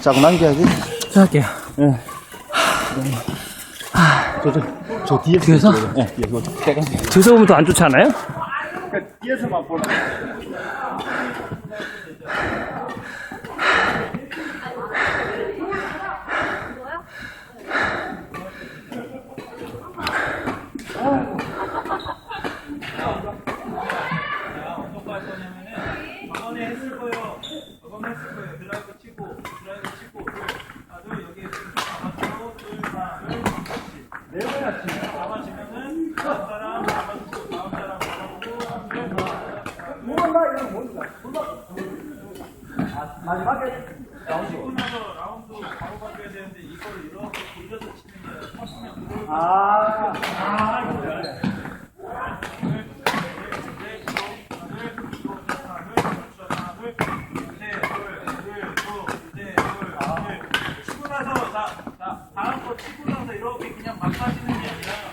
자고 남겨야지. 저 할게요. 예. 저, 저, 저 뒤에서. 뒤에서? 예, 뒤에서. 때가. 뒤에서 보면 더 안 좋지 않아요? 그러니까 뒤에서만 보는 저번에 했을 거예요. 저번에 했을 거예요. 드라이브 치고, 드라이브 치고, 둘, 하나, 둘, 여기 잡아주고, 둘, 하나, 둘, 그렇지. 내려야 치. 나서 라운드 바로 가줘야 되는데, 이걸 이렇게 돌려서 치는 게 컸으면 그걸 아, 아, 그래. 치고 나서 자, 자, 다음 거 치고 나서 이렇게 그냥 막 빠지는 게 아니라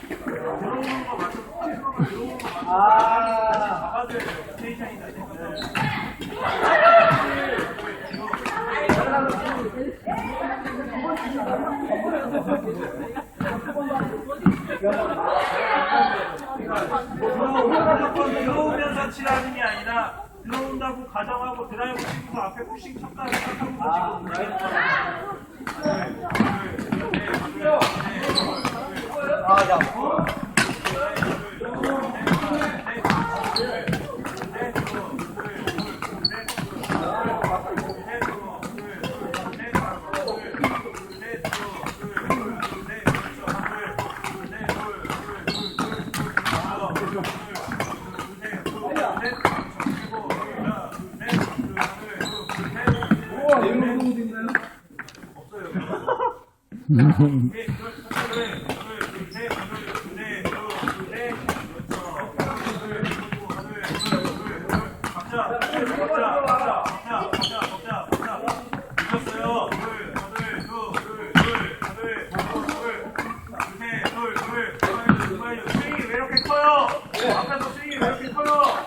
무조건 들어오면서 치라는 게 아니라 들어온다고 가정하고 드라이브 치고서 앞에 푸싱 쳤다고 생각하고 치고 그러 는 거예요. 스윙이 왜 이렇게 커요?